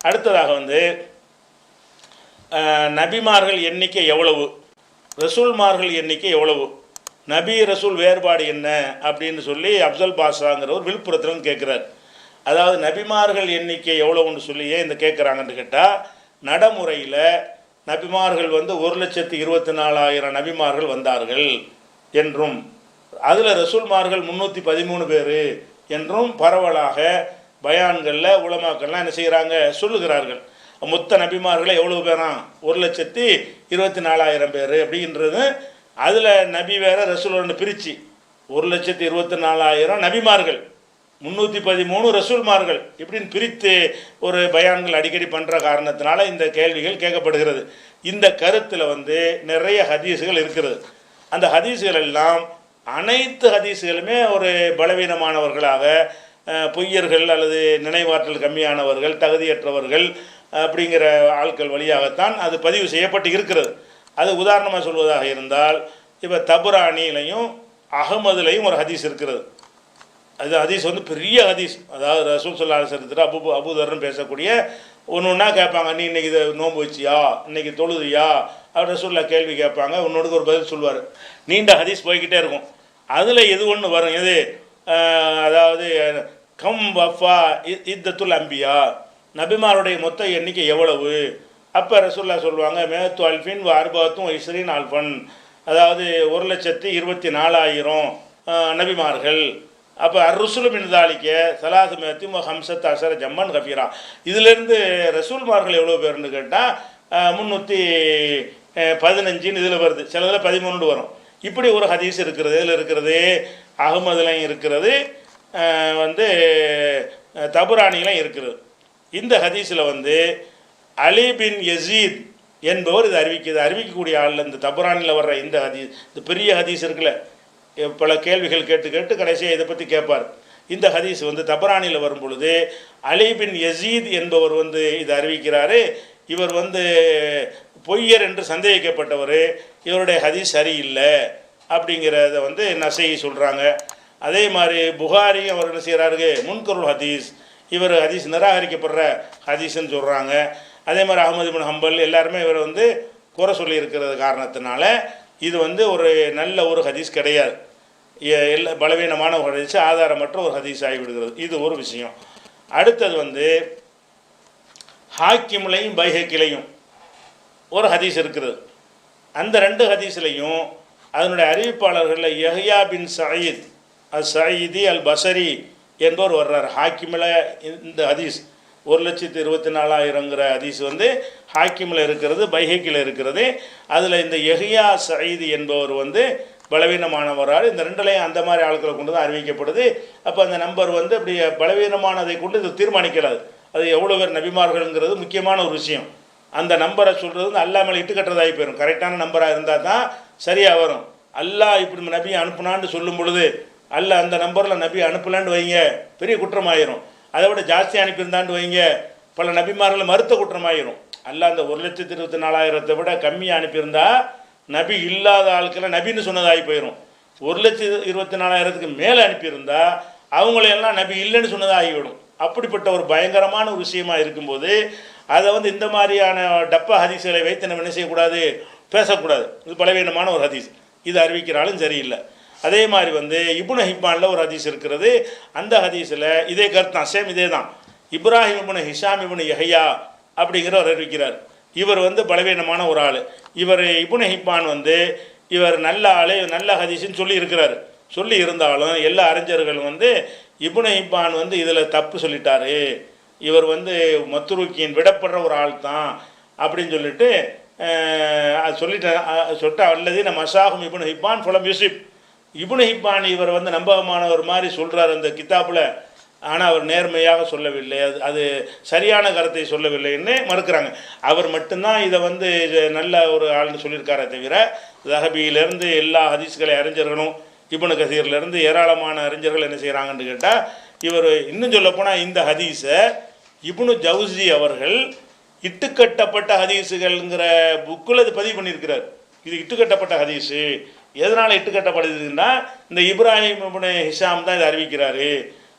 அடுத்ததாக வந்து நபிமார்கள் எண்ணிக்கை எவ்வளவு? ரசூல்மார்கள் எண்ணிக்கை எவ்வளவு? நபி ரசூல் வேறுபாடு என்ன? அப்படின்னு சொல்லி அப்சல் பாஷாங்கிறவர் விழுப்புரத்துலன்னு கேட்குறார் அதாவது நபிமார்கள் எண்ணிக்கை எவ்வளவுன்னு சொல்லியே இந்த கேட்குறாங்கன்னு கேட்டால் நடைமுறையில் நபிமார்கள் வந்து ஒரு லட்சத்து இருபத்தி நாலாயிரம் நபிமார்கள் வந்தார்கள் என்றும் அதில் ரசூல்மார்கள் முந்நூற்றி பதிமூணு பேர் என்றும் பரவலாக பயான்களில் உலமாக்கள்லாம் என்ன செய்கிறாங்க சொல்லுகிறார்கள். மொத்த நபிமார்களை எவ்வளோ பேரா? ஒரு லட்சத்தி இருபத்தி நாலாயிரம் பேர் அப்படின்றது அதில் நபி வேற ரசூல் ஒன்று பிரித்து ஒரு லட்சத்தி இருபத்தி நாலாயிரம் நபிமார்கள். முந்நூற்றி பதிமூணு ரசூல்மார்கள் இப்படின்னு பிரித்து ஒரு பயான்கள் அடிக்கடி பண்ணுற காரணத்தினால இந்த கேள்விகள் கேட்கப்படுகிறது. இந்த கருத்தில் வந்து நிறைய ஹதீஸுகள் இருக்கிறது. அந்த ஹதீஸுகள் எல்லாம் அனைத்து ஹதீஸுகளுமே ஒரு பலவீனமானவர்களாக பொய்யர்கள் அல்லது நினைவாற்றல் கம்மியானவர்கள் தகுதியற்றவர்கள் அப்படிங்கிற ஆட்கள் வழியாகத்தான் அது பதிவு செய்யப்பட்டு இருக்கிறது. அது உதாரணமாக சொல்வதாக இருந்தால் இப்போ தபுரானிலையும் அகமதுலையும் ஒரு ஹதீஸ் இருக்கிறது. அது ஹதீஸ் வந்து பெரிய ஹதீஸ். அதாவது ரசூல் சொல்லா சரித்திர அபு அபுதர்னு பேசக்கூடிய ஒன்று ஒன்றா கேட்பாங்க. நீ இன்னைக்கு இதை நோன்பு வச்சியா? இன்றைக்கி தொழுதியா? அவர் ரசூல்லா கேள்வி கேட்பாங்க. உன்னோடுக்கு ஒரு பதில் சொல்லுவார். நீண்ட ஹதீஸ் போய்கிட்டே இருக்கும். அதில் எது ஒன்று வரும்? எது? அதாவது கம் வஃபா இ- இத்தத்துல் அம்பியா. நபிமாருடைய மொத்த எண்ணிக்கை எவ்வளவு? அப்போ ரசூல்லா சொல்லுவாங்க மேத்து அல்ஃபின் அர்பாத்தும் இஸ்ரீன் அல்ஃபன். அதாவது ஒரு லட்சத்தி இருபத்தி நாலாயிரம் நபிமார்கள். அப்போ அருசுலு மின்தாலிக்க சலாசு மேத்தி ஹம்சத் அசர ஜம்மன் கஃபீரா. இதுலேருந்து ரசூல்மார்கள் எவ்வளோ பேர்னு கேட்டால் முந்நூற்றி பதினஞ்சுன்னு இதில் வருது. சிலதில் பதிமூணு வரும். இப்படி ஒரு ஹதீஸ் இருக்கிறது இதில் இருக்கிறது. அகமதுலையும் இருக்கிறது வந்து தபுராணிலையும் இருக்கிறது. இந்த ஹதீஸில் வந்து அலி பின் யசீத் என்பவர் இது அறிவிக்கிறது அறிவிக்கக்கூடிய ஆள் இந்த தபுரானில் வர்ற இந்த ஹதீஸ் இந்த பெரிய ஹதீஸ் இருக்குல்ல பல கேள்விகள் கேட்டு கேட்டு கடைசியாக இதை பற்றி கேட்பார். இந்த ஹதீஸ் வந்து தபரானியில் வரும் பொழுது அலி பின் யசீத் என்பவர் வந்து இது அறிவிக்கிறாரு. இவர் வந்து பொய்யர் என்று சந்தேகிக்கப்பட்டவர். இவருடைய ஹதீஸ் சரியில்லை. அப்படிங்கிறத வந்து நசை சொல்கிறாங்க அதே மாதிரி புகாரி அவர் என்ன செய்கிறாரு முன்கருள் ஹதீஸ். இவர் ஹதீஸ் நிராகரிக்கப்படுற ஹதீஸ்ன்னு சொல்கிறாங்க அதே மாதிரி அகமது பின் ஹம்பல் எல்லாருமே இவர் வந்து குறை சொல்லியிருக்கிறது காரணத்தினால இது வந்து ஒரு நல்ல ஒரு ஹதீஸ் கிடையாது. எல்லா பலவீனமான ஒரு ஹதீஸ் ஆதாரமற்ற ஒரு ஹதீஸ் ஆகிவிடுகிறது. இது ஒரு விஷயம். அடுத்தது வந்து ஹாக்கிமுலையும் பைஹக்கிலையும் ஒரு ஹதீஸ் இருக்கிறது அந்த ரெண்டு ஹதீஸ்லையும் அதனுடைய அறிவிப்பாளர்களில் Yahya bin Said al Saidi al Basri என்பவர் வர்றார். ஹாக்கிமில் இந்த ஹதீஸ் ஒரு லட்சத்து இருபத்தி நாலாயிரங்கிற ஹதீஸ் வந்து ஹாக்கிமில் இருக்கிறது பைஹக்கில் இருக்கிறது. அதில் இந்த யஹ்யா சயீதி என்பவர் வந்து பலவீனமானவரால் இந்த ரெண்டுலையும் அந்த மாதிரி ஆட்களை கொண்டு தான் அறிவிக்கப்படுது. அப்போ அந்த நம்பர் வந்து அப்படி பலவீனமானதை கொண்டு இது தீர்மானிக்கலாது. அது எவ்வளோ பேர் நபிமார்கள்ங்கிறது முக்கியமான ஒரு விஷயம். அந்த நம்பரை சொல்கிறது வந்து அல்லா இட்டு கட்டுறதாகி போயிடும் கரெக்டான நம்பராக இருந்தால் தான் சரியாக வரும். அல்லாஹ் இப்படி நபி அனுப்புனான்னு சொல்லும் பொழுது அல்ல அந்த நம்பரில் நபி அனுப்பலான்னு வைங்க பெரிய குற்றமாயிரும். அதை விட ஜாஸ்தி அனுப்பியிருந்தான்னு வைங்க பல நபிமார்களை மறுத்த குற்றமாயிரும். அல்ல அந்த ஒரு லட்சத்தி இருபத்தி நாலாயிரத்தை விட கம்மியாக அனுப்பியிருந்தா நபி இல்லாத ஆட்களை நபின்னு சொன்னதாகி போயிடும் ஒரு லட்சத்தி இருபத்தி நாலாயிரத்துக்கு மேலே அனுப்பியிருந்தா அவங்களையெல்லாம் நபி இல்லைன்னு சொன்னதாகிவிடும். அப்படிப்பட்ட ஒரு பயங்கரமான ஒரு விஷயமா இருக்கும்போது அதை வந்து இந்த மாதிரியான டப்பா ஹதிசுகளை வைத்து நம்ம என்ன செய்யக்கூடாது? பேசக்கூடாது. இது பலவீனமான ஒரு ஹதீஸ். இது அறிவிக்கிறாலும் சரியில்லை. அதே மாதிரி வந்து இபுன ஹிப்பானில் ஒரு ஹதீஸ் இருக்கிறது. அந்த ஹதீஸில் இதே கருத்து தான் சேம் இதே தான். இப்ராஹிம் இபுன ஹிஷாம் இபுன யஹையா அப்படிங்கிறவர் அறிவிக்கிறார். இவர் வந்து பலவீனமான ஒரு ஆள். இவர் இபுன ஹிப்பான் வந்து இவர் நல்ல ஆளு நல்ல ஹதீஸ்ன்னு சொல்லி இருக்கிறார். சொல்லி இருந்தாலும் எல்லா அறிஞர்களும் வந்து இபுன ஹிப்பான் வந்து இதில் தப்பு சொல்லிட்டாரு. இவர் வந்து மத்துருக்கியின் விடப்படுற ஒரு ஆள் தான் அப்படின்னு சொல்லிட்டு அஹ், அது சொல்லிட்டேன் சொல்லிட்டு அல்லது நம்ம மசாகும் இபுன் ஹிப்பான் ஃபுலம் யூசிப் இபுன் ஹிப்பான் இவர் வந்து நம்பகமானவர் மாதிரி சொல்கிறார் அந்த கித்தாப்பில். ஆனால் அவர் நேர்மையாக சொல்லவில்லை. அது அது சரியான கருத்தை சொல்லவில்லைன்னு மறுக்கிறாங்க. அவர் மட்டும்தான் இதை வந்து இது நல்ல ஒரு ஆள்னு சொல்லியிருக்காரே தவிர தஹபியிலேருந்து எல்லா ஹதீஸ்களை அறிஞர்களும் இப்னு கசீர்லேருந்து ஏராளமான அறிஞர்கள் என்ன செய்கிறாங்கன்னு கேட்டால் இவர் இன்னும் சொல்லப்போனால் இந்த ஹதீஸை இபுனு ஜவுசி அவர்கள் இட்டுக்கட்டப்பட்ட ஹதீஸுகள்ங்கிற புக்கில் இது பதிவு பண்ணியிருக்கிறார். இது இட்டுக்கட்டப்பட்ட ஹதீஸு. எதனால் இட்டுக்கட்டப்படுதுன்னா இந்த இப்ராஹிம் ஹிஷாம் தான் இதை அறிவிக்கிறாரு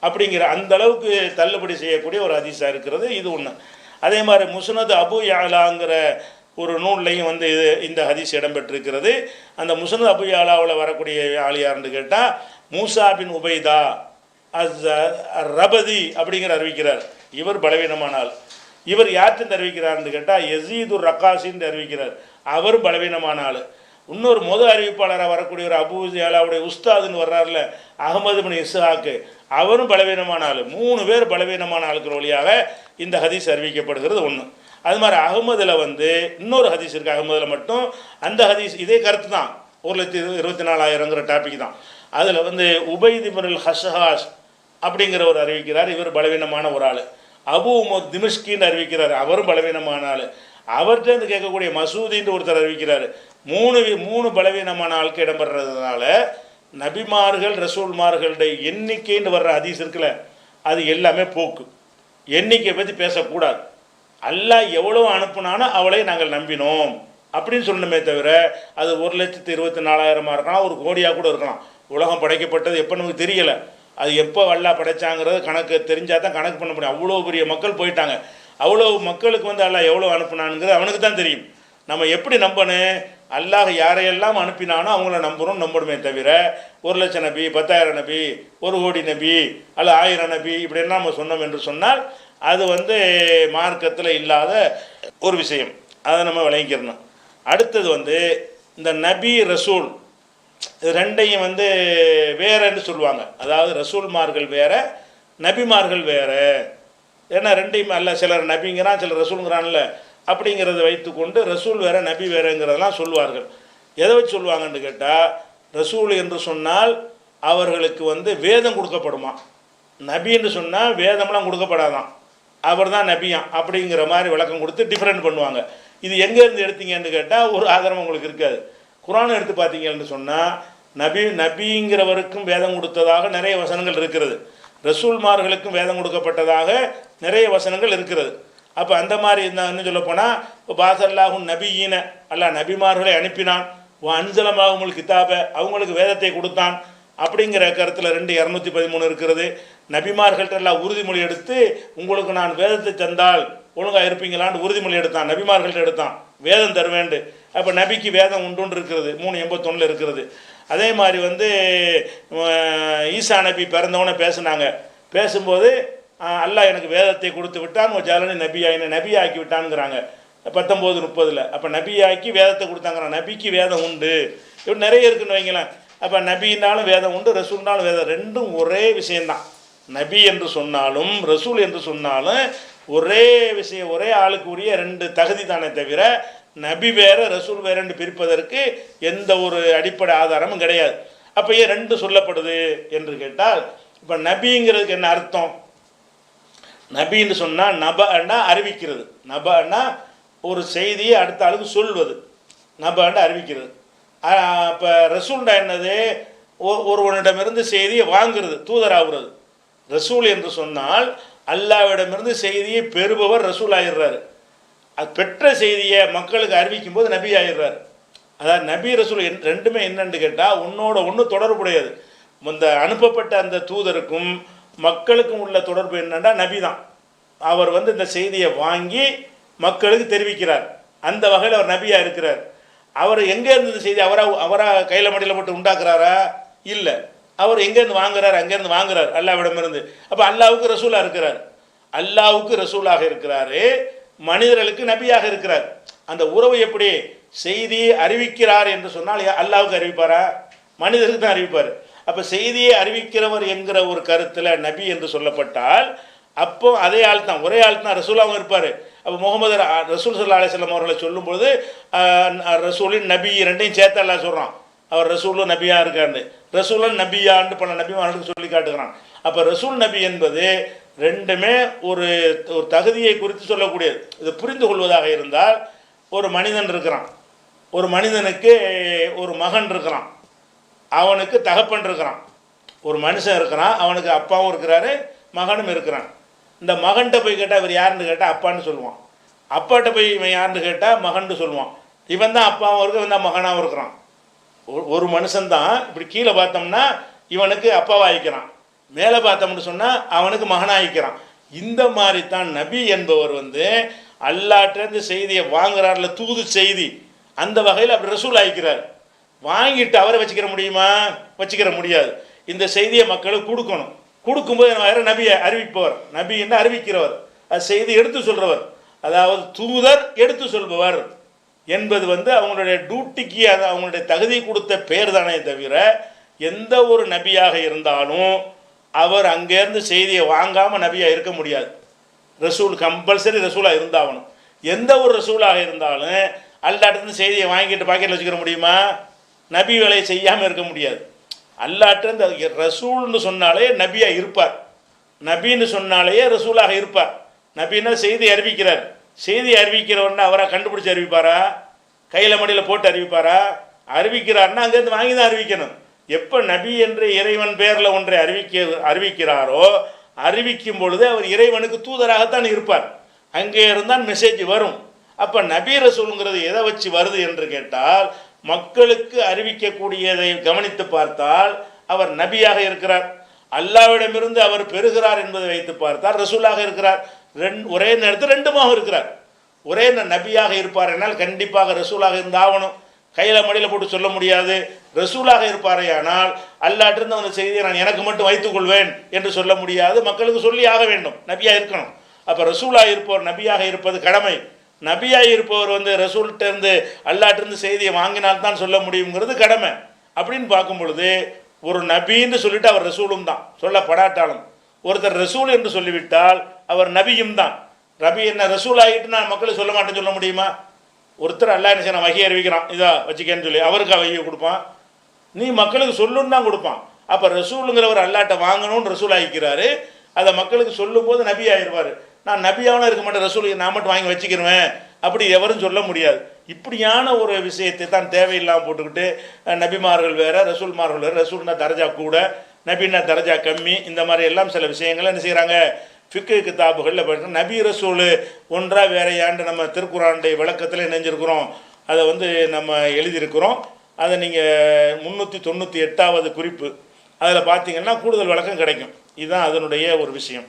அப்படிங்கிற அந்த அளவுக்கு தள்ளுபடி செய்யக்கூடிய ஒரு ஹதீஸாக இருக்கிறது. இது ஒன்று அதே மாதிரி முசனது அபு யாலாங்கிற ஒரு நூல்லையும் வந்து இது இந்த ஹதீஸ் இடம்பெற்றிருக்கிறது. அந்த முசனது அபு யாலாவில் வரக்கூடிய ஆள் யாருன்னு கேட்டால் மூசா பின் உபைதா அஸ் ரபதி அப்படிங்கிற அறிவிக்கிறார். இவர் பலவீனமான ஆள். இவர் யார்கிட்ட தெரிவிக்கிறார்னு கேட்டால் எசீதுர் ரக்காசின்னு தெரிவிக்கிறார். அவர் பலவீனமான ஆள். இன்னொரு முத அறிவிப்பாளராக வரக்கூடிய ஒரு அபு உஸ்தாதுன்னு வர்றாருல அகமது பின் இஸ்ஹாக்கு. அவரும் பலவீனமான ஆள். மூணு பேர் பலவீனமான ஆளுக்கிற வழியாக இந்த ஹதீஸ் அறிவிக்கப்படுகிறது ஒன்று அது மாதிரி அகமதில் வந்து இன்னொரு ஹதீஸ் இருக்குது அகமதில் மட்டும் அந்த ஹதீஸ் இதே கருத்து தான். ஒரு லட்சத்தி இருபத்தி நாலாயிரங்கிற டாபிக் தான். அதில் வந்து உபைதிபுல் ஹஷஹாஸ் அப்படிங்கிற ஒரு அறிவிக்கிறார். இவர் பலவீனமான ஒரு ஆள். அபு உமர் திமிஷ்கின்னு அறிவிக்கிறார். அவரும் பலவீனமான ஆள் அவர்கிட்ட இருந்து கேட்கக்கூடிய மசூதின்னு ஒருத்தர் அறிவிக்கிறார். மூணு மூணு பலவீனமான ஆளுக்கு இடம்பெறதுனால நபிமார்கள் ரசூல்மார்களுடைய எண்ணிக்கைன்னு வர்ற அதிசம் இருக்குல்ல அது எல்லாமே போக்கு. எண்ணிக்கை பற்றி பேசக்கூடாது. அல்லாஹ் எவ்வளோ அனுப்புனானோ அவளை நாங்கள் நம்பினோம். அப்படின்னு சொல்லணுமே தவிர அது ஒரு லட்சத்து இருபத்தி நாலாயிரமாக இருக்கலாம் ஒரு கோடியாக கூட இருக்கலாம். உலகம் படைக்கப்பட்டது எப்போ நமக்கு தெரியலை. அது எப்போ வல்லா படைச்சாங்கிறது கணக்கு தெரிஞ்சால் தான் கணக்கு பண்ண முடியும். அவ்வளோ பெரிய மக்கள் போயிட்டாங்க. அவ்வளோ மக்களுக்கு வந்து அல்லாஹ் எவ்வளோ அனுப்புனானுங்கிறது அவனுக்கு தான் தெரியும். நம்ம எப்படி நம்பணும் அல்லாஹ் யாரையெல்லாம் அனுப்பினானோ அவங்கள நம்புகிறோம் நம்பணுமே தவிர ஒரு லட்சம் நபி பத்தாயிரம் நபி ஒரு கோடி நபி அல்ல ஆயிரம் நபி இப்படியெல்லாம் நம்ம சொன்னோம் என்று சொன்னால் அது வந்து மார்க்கத்தில் இல்லாத ஒரு விஷயம். அதை நம்ம விளங்கிக்கிறணும். அடுத்தது வந்து இந்த நபி ரசூல் இது ரெண்டையும் வந்து வேறன்னு சொல்லுவாங்க. அதாவது ரசூல்மார்கள் வேற நபிமார்கள் வேற. ஏன்னா ரெண்டையும் அல்ல சிலர் நபிங்கிறான் சிலர் ரசூலுங்கிறான்ல. அப்படிங்கிறத வைத்துக்கொண்டு ரசூல் வேற நபி வேறங்கிறதெல்லாம் சொல்லுவார்கள். எதை வச்சு சொல்லுவாங்கன்னு கேட்டால் ரசூல் என்று சொன்னால் அவர்களுக்கு வந்து வேதம் கொடுக்கப்படுமா? நபி என்று சொன்னால் வேதம்லாம் கொடுக்கப்படாதான். அவர் தான் நபியான் அப்படிங்கிற மாதிரி விளக்கம் கொடுத்து டிஃப்ரெண்ட் பண்ணுவாங்க. இது எங்கேருந்து எடுத்தீங்கன்னு கேட்டால் ஒரு ஆதரவு உங்களுக்கு இருக்காது. குரான் எடுத்து பார்த்தீங்கன்னு சொன்னால் நபி நபிங்கிறவருக்கும் வேதம் கொடுத்ததாக நிறைய வசனங்கள் இருக்கிறது. ரசூல்மார்களுக்கும் வேதம் கொடுக்கப்பட்டதாக நிறைய வசனங்கள் இருக்கிறது. அப்போ அந்த மாதிரி இருந்தா இன்னும் சொல்ல போனால் இப்போ பாசல்லாஹும் நபியின அல்ல நபிமார்களை அனுப்பினான். அஞ்சலமாகும் கிதாப அவங்களுக்கு வேதத்தை கொடுத்தான். அப்படிங்கிற கருத்தில் ரெண்டு இரநூத்தி பதிமூணு இருக்கிறது. நபிமார்கள்ட்ட எல்லாம் உறுதிமொழி எடுத்து உங்களுக்கு நான் வேதத்தை தந்தால் ஒழுங்காக இருப்பீங்களான்னு உறுதிமொழி எடுத்தான். நபிமார்கள்ட்ட எடுத்தான். வேதம் தருவேண்டு அப்போ நபிக்கு வேதம் உண்டுன்னு இருக்கிறது மூணு எண்பத்தொன்னில் இருக்கிறது. அதே மாதிரி வந்து ஈசா நபி பிறந்தவொன்னே பேசுனாங்க. பேசும்போது அல்லாஹ் எனக்கு வேதத்தை கொடுத்து விட்டான் ஒரு ஜாலனி நபியா என்னை நபி ஆக்கி விட்டான்ங்கிறாங்க. பத்தொம்போது முப்பதில். அப்போ நபியாக்கி வேதத்தை கொடுத்தாங்கிறான். நபிக்கு வேதம் உண்டு. இப்படி நிறைய இருக்குன்னு வைங்களேன். அப்போ நபின்னாலும் வேதம் உண்டு ரசூல்னாலும் வேதம் ரெண்டும் ஒரே விஷயந்தான் நபி என்று சொன்னாலும் ரசூல் என்று சொன்னாலும் ஒரே விஷயம் ஒரே ஆளுக்கு உரிய ரெண்டு தகுதி தானே தவிர நபி வேற ரசூல் வேறன்னு பிரிப்பதற்கு எந்த ஒரு அடிப்படை ஆதாரமும் கிடையாது. அப்போ ஏன் ரெண்டு சொல்லப்படுது என்று கேட்டால் இப்போ நபிங்கிறதுக்கு என்ன அர்த்தம்? நபின்னு சொன்னால் நபன்னா அறிவிக்கிறது. நபன்னா ஒரு செய்தியை அடுத்த ஆளுக்கு சொல்வது. நபன்னு அறிவிக்கிறது. அப்போ ரசூல்டா என்னது? ஒருவனிடமிருந்து செய்தியை வாங்குறது தூதராகிறது. ரசூல் என்று சொன்னால் அல்லாவிடமிருந்து செய்தியை பெறுபவர் ரசூல் ஆயிடுறாரு அது பெற்ற செய்தியை மக்களுக்கு அறிவிக்கும் போது நபி ஆயிடுறாரு. அதாவது நபி ரசூல் என்- ரெண்டுமே என்னன்னு கேட்டால் உன்னோட ஒன்று தொடர்புடையது. இந்த அனுப்பப்பட்ட அந்த தூதருக்கும் மக்களுக்கும் உள்ள தொடர்பு என்னன்னா நபி தான். அவர் வந்து இந்த செய்தியை வாங்கி மக்களுக்கு தெரிவிக்கிறார். அந்த வகையில் அவர் நபியாக இருக்கிறார். அவர் எங்கேருந்து இந்த செய்தி அவராக அவராக கையில் மடியில் போட்டு உண்டாக்குறாரா? இல்லை. அவர் எங்கேருந்து வாங்குறாரு? அங்கேருந்து வாங்குறார். அல்லாவிடமிருந்து. அப்போ அல்லாவுக்கு ரசூலாக இருக்கிறார். அல்லாவுக்கு ரசூலாக இருக்கிறாரு. மனிதர்களுக்கு நபியாக இருக்கிறார். அந்த உறவு எப்படி? செய்தியை அறிவிக்கிறார் என்று சொன்னால் அல்லாவுக்கு அறிவிப்பாரா? மனிதருக்கு தான் அறிவிப்பார். அப்போ செய்தியை அறிவிக்கிறவர் என்கிற ஒரு கருத்தில் நபி என்று சொல்லப்பட்டால் அப்போ அதே ஆள் தான் ஒரே ஆள் தான் ரசூலாகவும் இருப்பார். அப்போ முகமது ரசூல் சல்லா அலிஸ்லாம் அவர்களை சொல்லும்போது ரசூலின் நபி ரெண்டையும் சேர்த்து அல்லாஹ் சொல்கிறான் அவர் ரசூலும் நபியா இருக்காரு ரசூலன் நபியான்னு பல நபிமார்களுக்கு சொல்லி காட்டுகிறான். அப்போ ரசூல் நபி என்பது ரெண்டுமே ஒரு ஒரு தகுதியை குறித்து சொல்லக்கூடியது. இது புரிந்து கொள்வதாக இருந்தால் ஒரு மனிதன் இருக்கிறான். ஒரு மனிதனுக்கு ஒரு மகன் இருக்கிறான். அவனுக்கு தகப்பன் இருக்கிறான். ஒரு மனுஷன் இருக்கிறான் அவனுக்கு அப்பாவும் இருக்கிறாரு மகனும் இருக்கிறான். இந்த மகன்கிட்ட போய் கேட்டால் இவர் யாருன்னு கேட்டால் அப்பான்னு சொல்லுவான். அப்பாட்ட போய் இவன் யாருன்னு கேட்டால் மகன்னு சொல்லுவான். இவன் தான் அப்பாவும் இருக்கு இவன் தான் மகனாகவும் இருக்கிறான். ஒரு- ஒரு மனுஷன்தான் இப்படி கீழே பார்த்தோம்னா இவனுக்கு அப்பாவாக ஆகிக்கிறான் மேலே பார்த்தோம்னு சொன்னால் அவனுக்கு மகனாக இந்த மாதிரி தான் நபி என்பவர் வந்து அல்லாட்டேருந்து செய்தியை வாங்குறார்ல தூது செய்தி. அந்த வகையில் அப்படி ரசூல் ஆகிக்கிறார் வாங்கிட்டு அவரை வச்சுக்கிற முடியுமா? வச்சுக்கிற முடியாது. இந்த செய்தியை மக்களுக்கு கொடுக்கணும். கொடுக்கும்போது வேறு நபியை அறிவிப்பவர். நபி என்ன அறிவிக்கிறவர்? அது செய்தி எடுத்து சொல்கிறவர் அதாவது தூதர் எடுத்து சொல்பவர் என்பது வந்து அவங்களுடைய டியூட்டிக்கு அது அவங்களுடைய தகுதி கொடுத்த பேர் தானே தவிர எந்த ஒரு நபியாக இருந்தாலும் அவர் அங்கேருந்து செய்தியை வாங்காமல் நபியாக இருக்க முடியாது. ரசூல் கம்பல்சரி ரசூலாக இருந்தாகணும் எந்த ஒரு ரசூலாக இருந்தாலும் அல்லாட்டிருந்து செய்தியை வாங்கிட்டு பாக்கெட்டில் வச்சுக்கிற முடியுமா? நபி வேலையை செய்யாமல் இருக்க முடியாது. அல்லாட்டிருந்து அது ரசூல்னு சொன்னாலே நபியாக இருப்பார். நபின்னு சொன்னாலேயே ரசூலாக இருப்பார். நபின்னா செய்தி அறிவிக்கிறார்? செய்தி அறிவிக்கிறவன்னா அவரை கண்டுபிடிச்சி அறிவிப்பாரா? கையில் மடியில் போட்டு அறிவிப்பாரா? அறிவிக்கிறார்னா அங்கேருந்து வாங்கி தான் அறிவிக்கணும். எப்போ நபி என்று இறைவன் பேரில் ஒன்றை அறிவிக்க அறிவிக்கிறாரோ அறிவிக்கும் பொழுது அவர் இறைவனுக்கு தூதராகத்தான் இருப்பார். அங்கே இருந்தால் மெசேஜ் வரும். அப்போ நபி ரசூலுங்கிறது எதை வச்சு வருது என்று கேட்டால் மக்களுக்கு அறிவிக்கக்கூடியதை கவனித்து பார்த்தால் அவர் நபியாக இருக்கிறார். அல்லாவிடமிருந்து அவர் பெறுகிறார் என்பதை வைத்து பார்த்தால் ரசூலாக இருக்கிறார். ரெண்டு ஒரே நேரத்தில் ரெண்டுமாக இருக்கிறார். ஒரே நபியாக இருப்பார் என்னால் கண்டிப்பாக ரசூலாக இருந்தாகணும். கையில் மடியில் போட்டு சொல்ல முடியாது. ரசூலாக இருப்பாரே ஆனால் அல்லாட்டிருந்து அந்த செய்தியை நான் எனக்கு மட்டும் வைத்துக் கொள்வேன் என்று சொல்ல முடியாது. மக்களுக்கு சொல்லி ஆக வேண்டும். நபியாக இருக்கணும். அப்போ ரசூலாக இருப்பவர் நபியாக இருப்பது கடமை. நபியாக இருப்பவர் வந்து ரசூல்கிட்டேருந்து அல்லாட்டிருந்து செய்தியை வாங்கினால்தான் சொல்ல முடியுங்கிறது கடமை. அப்படின்னு பார்க்கும் பொழுது ஒரு நபின்னு சொல்லிட்டு அவர் ரசூலும் தான். சொல்லப்படாட்டாலும். ஒருத்தர் ரசூல் என்று சொல்லிவிட்டால் அவர் நபியும் தான். ரபி என்ன ரசூல் ஆகிட்டு நான் மக்களை சொல்ல மாட்டேன்னு சொல்ல முடியுமா? ஒருத்தர் அல்லா என்ன செய்யணும் வகை அறிவிக்கிறான். இதா வச்சுக்கேன்னு சொல்லி அவருக்கு வகையை கொடுப்பான். நீ மக்களுக்கு சொல்லுன்னு தான் கொடுப்பான். அப்போ ரசூலுங்கிறவர் அல்லாட்டை வாங்கணும்னு ரசூல் ஆகிக்கிறாரு. அதை மக்களுக்கு சொல்லும்போது நபி ஆயிடுவார் நான் நபியாவும் இருக்க மாட்டேன் ரசூலுக்கு நான் மட்டும் வாங்கி வச்சுக்கிருவேன். அப்படி எவரும் சொல்ல முடியாது. இப்படியான ஒரு விஷயத்தை தான் தேவையில்லாமல் போட்டுக்கிட்டு நபிமார்கள் வேற ரசூல்மார்கள் வேறு. ரசூல்னா தரஜா கூட நபின்னா தரஜா கம்மி. இந்த மாதிரி எல்லாம் சில விஷயங்களை என்ன செய்கிறாங்க ஃபிக்கு கிதாபுகளில் படிக்கணும் நபி ரசூல் ஒன்றா வேற ஏண்டு நம்ம திருக்குறானுடைய விளக்கத்தில் இணைஞ்சிருக்கிறோம். அதை வந்து நம்ம எழுதியிருக்கிறோம். அதை நீங்கள் முந்நூற்றி தொண்ணூற்றி எட்டாவது குறிப்பு. அதில் பார்த்தீங்கன்னா கூடுதல் விளக்கம் கிடைக்கும். இதுதான் அதனுடைய ஒரு விஷயம்.